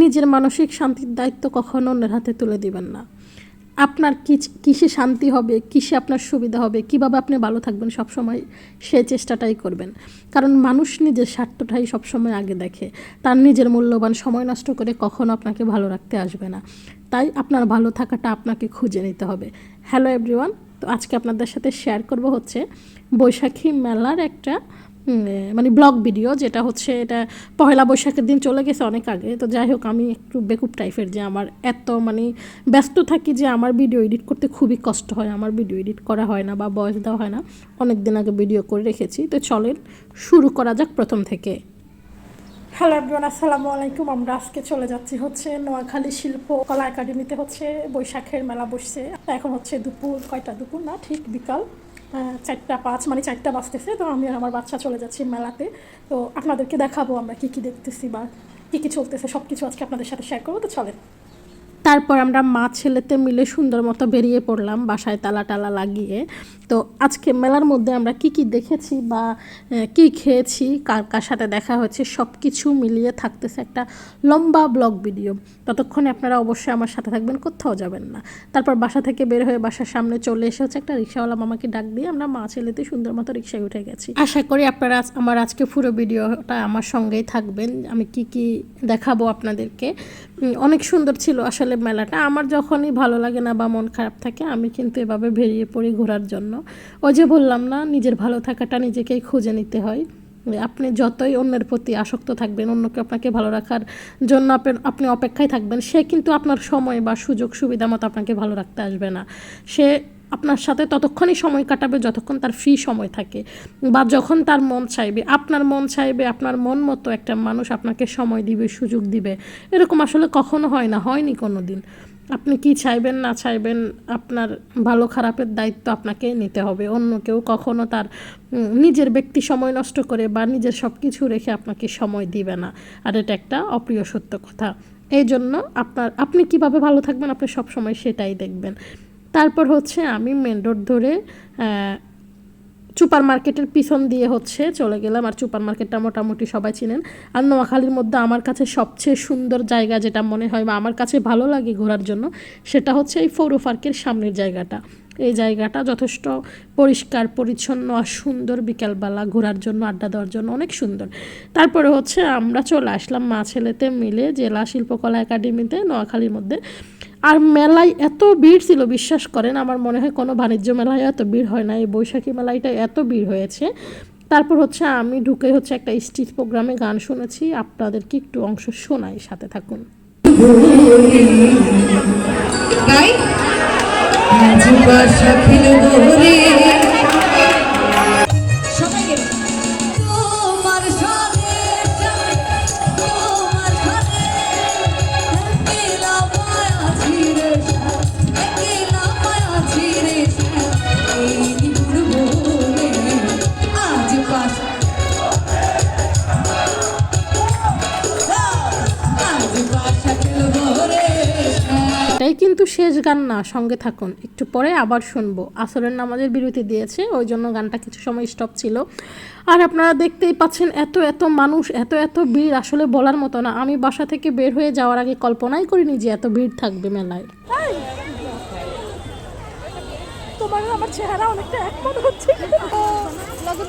নিজের মানসিক শান্তির দায়িত্ব কখনো অন্যের হাতে তুলে দিবেন না। আপনার কি, কিসে শান্তি হবে, কিসে আপনার সুবিধা হবে, কীভাবে আপনি ভালো থাকবেন সবসময় সেই চেষ্টাটাই করবেন। কারণ মানুষ নিজের স্বার্থটাই সবসময় আগে দেখে। তার নিজের মূল্যবান সময় নষ্ট করে কখনো আপনাকে ভালো রাখতে আসবে না। তাই আপনার ভালো থাকাটা আপনাকে খুঁজে নিতে হবে। হ্যালো এভরিওয়ান তো আজকে আপনাদের সাথে শেয়ার করব হচ্ছে বৈশাখী মেলার একটা মানে ব্লগ ভিডিও যেটা হচ্ছে এটা পহেলা বৈশাখের দিন চলে গেছে অনেক আগে। তো যাই হোক আমি একটু বেকুব টাইপের যে আমার এত মানে ব্যস্ত থাকি যে আমার ভিডিও এডিট করতে খুবই কষ্ট হয়। আমার ভিডিও এডিট করা হয় না বা বয়স দেওয়া হয় না। অনেক দিন আগে ভিডিও করে রেখেছি। তো চলেন শুরু করা যাক প্রথম থেকে। হ্যালো এভরিওয়ান আসসালামু আলাইকুম। আমরা আজকে চলে যাচ্ছি হচ্ছে নোয়াখালী শিল্প কলা একাডেমিতে হচ্ছে বৈশাখের মেলা বসছে। এখন হচ্ছে দুপুর কয়টা? দুপুর না ঠিক বিকাল। চারটা পাঁচ মানে চারটা বাজতেছে, তো আমি আর আমার বাচ্চা চলে যাচ্ছি মেলাতে। তো আপনাদেরকে দেখাবো আমরা কী কী দেখতেছি বা কী কী চলতেছে সব কিছু আজকে আপনাদের সাথে শেয়ার করব। তো চলেন। তারপর আমরা মা ছেলেতে মিলে সুন্দর মতো বেরিয়ে পড়লাম, বাসায় তালা টালা লাগিয়ে। তো আজকে মেলার মধ্যে আমরা কি কি দেখেছি বা কি খেয়েছি, কার কার সাথে দেখা হয়েছে সব কিছু মিলিয়ে থাকতেছে একটা লম্বা ব্লগ ভিডিও। ততক্ষণে আপনারা অবশ্যই আমার সাথে থাকবেন, কোথাও যাবেন না। তারপর বাসা থেকে বের হয়ে বাসার সামনে চলে এসে হচ্ছে একটা রিক্সাওয়ালা মামাকে ডাক দিয়ে আমরা মা ছেলেতে সুন্দর মতো রিক্সায় উঠে গেছি। আশা করি আপনারা আমার আজকে পুরো ভিডিওটা আমার সঙ্গেই থাকবেন। আমি কি কি দেখাবো আপনাদেরকে? অনেক সুন্দর ছিল। আসলে মেলাটা আমার যখনই ভালো লাগে না বা মন খারাপ থাকে, আমি কিন্তু এভাবে বেরিয়ে পড়ি ঘোরার জন্য। ওই যে বললাম না, নিজের ভালো থাকাটা নিজেকেই খুঁজে নিতে হয়। আপনি যতই অন্যের প্রতি আসক্ত থাকবেন, অন্যকে আপনাকে ভালো রাখার জন্য আপনি অপেক্ষায় থাকবেন, সে কিন্তু আপনার সময় বা সুযোগ সুবিধা মতো আপনাকে ভালো রাখতে আসবে না। সে আপনার সাথে ততক্ষণই সময় কাটাবে যতক্ষণ তার ফ্রি সময় থাকে। বা যখন তার মন চাইবে, আপনার মন চাইবে, আপনার মন মতো একটা মানুষ আপনাকে সময় দিবে, সুযোগ দিবে। এরকম আসলে কখনো হয় না, হয়নি কোনো দিন আপনি কি চাইবেন, না চাইবেন, আপনার ভালো খারাপের দায়িত্ব আপনাকে নিতে হবে। অন্য কেউ কখনো তার নিজের ব্যক্তি সময় নষ্ট করে বা নিজের সব কিছু রেখে আপনাকে সময় দিবে না। আর এটা একটা অপ্রিয় সত্য কথা। এই জন্য আপনার, আপনি কীভাবে ভালো থাকবেন, আপনি সব সময় সেটাই দেখবেন। তারপর হচ্ছে আমি মেন রোড ধরে সুপার মার্কেটের পিছন দিয়ে হচ্ছে চলে গেলাম। আর সুপার মার্কেটটা মোটামুটি সবাই চিনেন। আর নোয়াখালীর মধ্যে আমার কাছে সবচেয়ে সুন্দর জায়গা যেটা মনে হয় বা আমার কাছে ভালো লাগে ঘোরার জন্য, সেটা হচ্ছে এই পৌর পার্কের সামনের জায়গাটা। এই জায়গাটা যথেষ্ট পরিষ্কার, পরিচ্ছন্ন আর সুন্দর বিকালবেলা ঘোরার জন্য, আড্ডা দেওয়ার জন্য অনেক সুন্দর। তারপরে হচ্ছে আমরা চলে আসলাম মা ছেলেতে মিলে জেলা শিল্পকলা একাডেমিতে নোয়াখালীর মধ্যে। আর মেলায় এত ভিড় ছিল, বিশ্বাস করেন, আমার মনে হয় কোনো বাণিজ্য মেলায় এত ভিড় হয় না এই বৈশাখী মেলাইটা এত ভিড় হয়েছে। তারপর হচ্ছে আমি ঢুকে হচ্ছে একটা স্টেজ প্রোগ্রামে গান শুনেছি, আপনাদেরকে একটু অংশ শোনাই, সাথে থাকুন। তাই? কিন্তু শেষ গান না সঙ্গে থাকুন। একটু পরে আবার শুনব। আসরের নামাজের বিরতি দিয়েছে ওই জন্য গানটা কিছু সময় স্টপ ছিল। আর আপনারা দেখতেই পাচ্ছেন এত এত মানুষ এত এত ভিড়। আসলে বলার মতো না। আমি বাসা থেকে বের হয়ে যাওয়ার আগে কল্পনাই করিনি যে এত ভিড় থাকবে মেলায়। তোমার আমার চেহারা অনেকটা এক মনে হচ্ছে।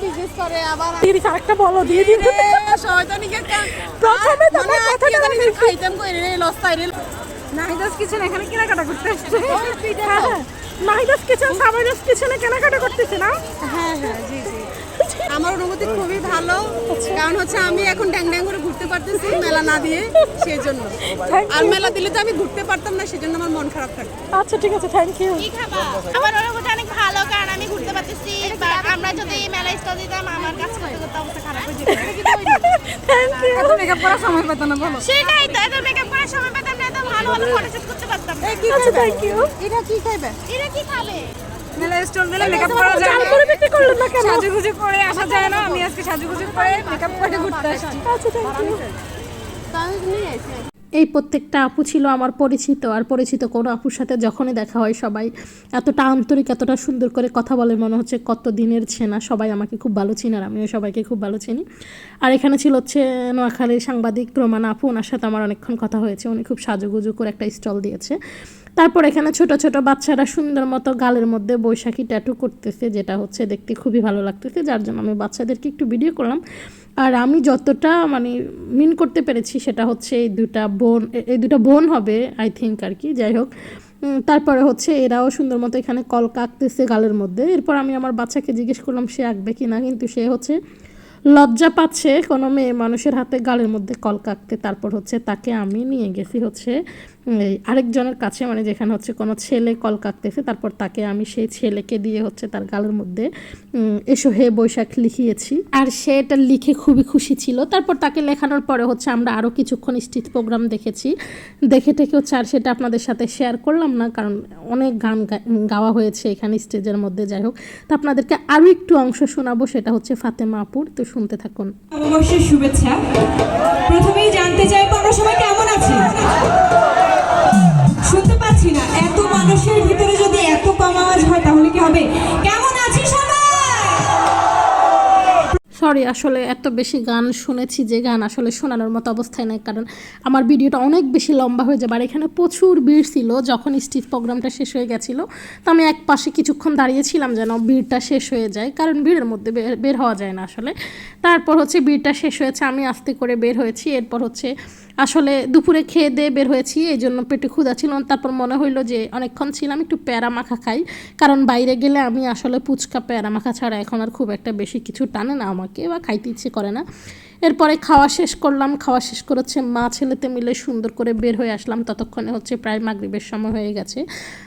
বিজনেস করে আবার দিদি আরেকটা বলো দিয়ে দিন। শয়তানিকে প্রথমে তো আমার কথাটা আজকে খাইতাম কই লস তাই রে নাহিদাস কিচেন এখানে কেনাকাটা করতে আসছে নাহিদাস কিচেন সাবাইদাস কিচেনে কেনাকাটা করতেছে না? হ্যাঁ হ্যাঁ জি জি। আমার অনুভূতি খুবই ভালো কারণ হচ্ছে আমি এখন ড্যাং ড্যাং করে ঘুরতে পারতেছি মেলা না দিয়ে সেই জন্য আর মেলা দিলে তো আমি ঘুরতে পারতাম না সেজন্য আমার মন খারাপ থাকে। আচ্ছা ঠিক আছে থ্যাংক ইউ কি খাবা? আমার অনুভূতি অনেক ভালো কারণ আমি ঘুরতে পারতেছি আমরা যদি মেলা স্টল দিতাম আমার কাছে করতে অবস্থা খারাপ হয়ে যেত। থ্যাংক মেকআপ করার সময় পেত না বলো। সেটাই তো এত মেকআপ করার সময় পেতাম না এত ভালো ভালো ফটোশুট করতে পারতাম। না। কি আচ্ছা থ্যাংক ইউ এটা কি খাইবে এরা কি খাবে? মেলা স্টল দিলে মেকআপ করা যায় না। করে বিক্রি করলেন না কেন? সাজুগুজু করে আসা যায় না। আমি আজকে সাজুগুজু করে মেকআপ করে ঘুরতে আসছি। আচ্ছা থ্যাংক ইউ এই প্রত্যেকটা আপু ছিল আমার পরিচিত, আর পরিচিত কোনো আপুর সাথে যখনই দেখা হয় সবাই এতটা আন্তরিক, এতটা সুন্দর করে কথা বলে মনে হচ্ছে কত দিনের চেনা, সবাই আমাকে খুব ভালো চিনি আর আমিও সবাইকে খুব ভালো চিনি। আর এখানে ছিল হচ্ছে নোয়াখালীর সাংবাদিক রোমানা আপু, ওনার সাথে আমার অনেকক্ষণ কথা হয়েছে, উনি খুব সাজুগুজু করে একটা স্টল দিয়েছে। তারপর এখানে ছোট ছোট বাচ্চারা সুন্দর মতো গালের মধ্যে বৈশাখী ট্যাটু করতেছে, যেটা হচ্ছে দেখতে খুবই ভালো লাগতেছে, যার জন্য আমি বাচ্চাদেরকে একটু ভিডিও করলাম। আর আমি যতটা মানে মিন করতে পেরেছি সেটা হচ্ছে এই দুটা বোন, এই দুটা বোন হবে আই থিঙ্ক আর কি, যাই হোক। তারপরে হচ্ছে এরাও সুন্দর মতো এখানে কল আঁকতেছে গালের মধ্যে। এরপর আমি আমার বাচ্চাকে জিজ্ঞেস করলাম, সে আঁকবে কি না? কিন্তু সে হচ্ছে লজ্জা পাচ্ছে কোনো মেয়ে মানুষের হাতে গালের মধ্যে কল আঁকতে তারপর হচ্ছে তাকে আমি নিয়ে গেছি হচ্ছে আরেকজনের কাছে মানে যেখানে হচ্ছে কোনো ছেলে কল কাঁকতেছে তারপর তাকে আমি সেই ছেলেকে দিয়ে হচ্ছে তার গালের মধ্যে এসো হে বৈশাখ লিখিয়েছি। আর সে এটা লিখে খুবই খুশি ছিল। তারপর তাকে লেখানোর পরে হচ্ছে আমরা আরও কিছুক্ষণ স্টেজ প্রোগ্রাম দেখেছি। দেখে টেকে হচ্ছে আর সেটা আপনাদের সাথে শেয়ার করলাম না, কারণ অনেক গান গাওয়া হয়েছে এখানে স্টেজের মধ্যে, যাই হোক। তো আপনাদেরকে আরও একটু অংশ শোনাবো, সেটা হচ্ছে ফাতেমা আপুর তো শুনতে থাকুন। অবশ্যই শুভেচ্ছা। প্রথমেই জানতে চাইব আমরা সবাই সরি আসলে এত বেশি গান শুনেছি যে গান আসলে শোনানোর মতো অবস্থায় নাই, কারণ আমার ভিডিওটা অনেক বেশি লম্বা হয়ে যাবে। আর এখানে প্রচুর ভিড় ছিল যখন স্টিভ প্রোগ্রামটা শেষ হয়ে গেছিল। তো আমি এক পাশে কিছুক্ষণ দাঁড়িয়েছিলাম যেন ভিড়টা শেষ হয়ে যায়, কারণ ভিড়ের মধ্যে বের- হওয়া যায় না আসলে। তারপর হচ্ছে ভিড়টা শেষ হয়েছে, আমি আস্তে করে বের হয়েছি। এরপর হচ্ছে আসলে দুপুরে খেয়ে দিয়ে বের হয়েছি, এই জন্য পেটে ক্ষুধা ছিল। তারপর মনে হইল যে অনেকক্ষণ ছিলাম, একটু প্যারা মাখা খাই কারণ বাইরে গেলে আমি আসলে পুচকা প্যারা মাখা ছাড়া এখন আর খুব একটা বেশি কিছু টানে না আমাকে বা খাইতে ইচ্ছে করে না এরপরে খাওয়া শেষ করলাম, খাওয়া শেষ করেছে মা ছেলেতে মিলে সুন্দর করে বের হয়ে আসলাম। ততক্ষণে হচ্ছে প্রায় মাগরীবের সময় হয়ে গেছে।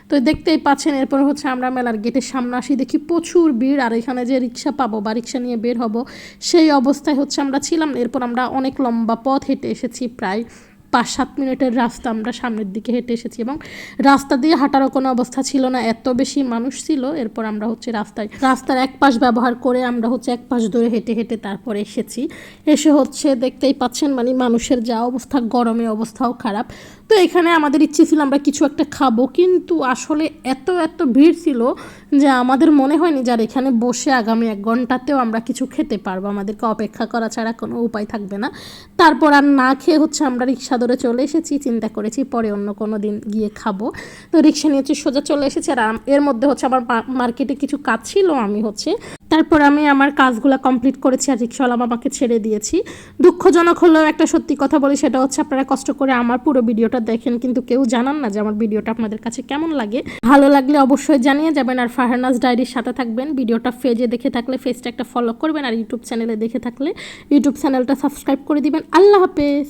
তো দেখতেই পাচ্ছেন, এরপর হচ্ছে আমরা মেলার গেটের সামনে আসি, দেখি প্রচুর ভিড়, আর এখানে যে রিক্সা পাবো বা রিক্সা নিয়ে বের হব, সেই অবস্থায় হচ্ছে আমরা ছিলাম। এরপর আমরা অনেক লম্বা পথ হেঁটে এসেছি প্রায় পাঁচ সাত মিনিটের রাস্তা আমরা সামনের দিকে হেঁটে এসেছি এবং রাস্তা দিয়ে হাঁটারও কোনো অবস্থা ছিল না, এত বেশি মানুষ ছিল। এরপর আমরা হচ্ছে রাস্তায়, রাস্তার এক পাশ ব্যবহার করে আমরা হচ্ছে এক পাশ ধরে হেঁটে হেঁটে তারপরে এসেছি। এসে হচ্ছে দেখতেই পাচ্ছেন মানে মানুষের যা অবস্থা, গরমে অবস্থাও খারাপ। তো এখানে আমাদের ইচ্ছে ছিল আমরা কিছু একটা খাব, কিন্তু আসলে এত এত ভিড় ছিল যে আমাদের মনে হয়নি যার এখানে বসে আগামী এক ঘন্টাতেও আমরা কিছু খেতে পারব। আমাদেরকে অপেক্ষা করা ছাড়া কোনো উপায় থাকবে না। তারপর আর না খেয়ে হচ্ছে আমরা রিক্সা ধরে চলে এসেছি, চিন্তা করেছি পরে অন্য কোনো দিন গিয়ে খাব। তো রিক্সা নিয়ে হচ্ছে সোজা চলে এসেছি আর এর মধ্যে হচ্ছে আমার মার্কেটে কিছু কাজ ছিল আমি হচ্ছে। তারপর আমি আমার কাজগুলো কমপ্লিট করেছি আর রিক্সাওয়ালা বাবাকে ছেড়ে দিয়েছি। দুঃখজনক হলেও একটা সত্যি কথা বলি, সেটা হচ্ছে আপনারা কষ্ট করে আমার পুরো ভিডিওটা দেখেন, কিন্তু কেউ জানান না যে আমার ভিডিওটা আপনাদের কাছে কেমন লাগে। ভালো লাগলে অবশ্যই জানিয়ে যাবেন আর ফারহানাজ ডায়েরির সাথে থাকবেন। ভিডিওটা ফেজে দেখে থাকলে ফেজটা একটা ফলো করবেন আর ইউটিউব চ্যানেলে দেখে থাকলে ইউটিউব চ্যানেলটা সাবস্ক্রাইব করে দিবেন। আল্লাহ হাফেজ।